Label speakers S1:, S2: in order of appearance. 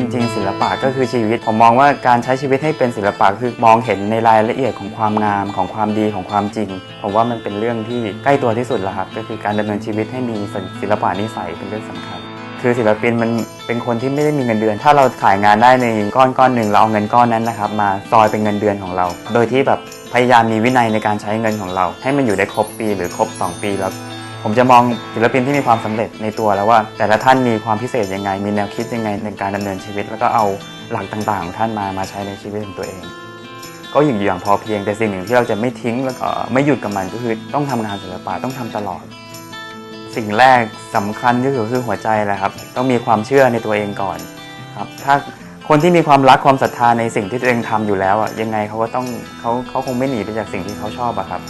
S1: จริงๆ ศิลปะก็คือชีวิต ผมมองว่าการใช้ชีวิตให้เป็นศิลปะคือมองเห็นในรายละเอียดของความงามของความดีของความจริง ผมว่ามันเป็นเรื่องที่ใกล้ตัวที่สุดแล้วครับ ก็คือการดำเนินชีวิตให้มีศิลปะนิสัยเป็นเรื่องสำคัญ คือศิลปินมันเป็นคนที่ไม่ได้มีเงินเดือน ถ้าเราขายงานได้ในก้อนก้อนหนึ่งเราเอาเงินก้อนนั้นนะครับมาซอยเป็นเงินเดือนของเรา โดยที่แบบพยายามมีวินัยในการใช้เงินของเรา ให้มันอยู่ได้ครบปีหรือครบ 2 ปีแล้ว ผมจะมองศิลปินที่มีความสำเร็จในตัวแล้วว่า แต่ละท่านมีความพิเศษยังไง มีแนวคิดยังไงในการดำเนินชีวิต แล้วก็เอาหลักต่างๆของท่านมามาใช้ในชีวิตของตัวเอง ก็อยู่อย่างพอเพียงแต่สิ่งหนึ่งที่เราจะไม่ทิ้งแล้วก็ไม่หยุดกับมันก็คือต้องทำงานศิลปะต้องทำตลอด สิ่งแรกสำคัญที่สุดคือหัวใจแหละครับ ต้องมีความเชื่อในตัวเองก่อนครับถ้าคนที่มีความรักความศรัทธาในสิ่งที่ตัวเองทำอยู่แล้วอะยังไงเขาก็ต้องเขาเขาคงไม่หนีไปจากสิ่งที่เขาชอบอะครับ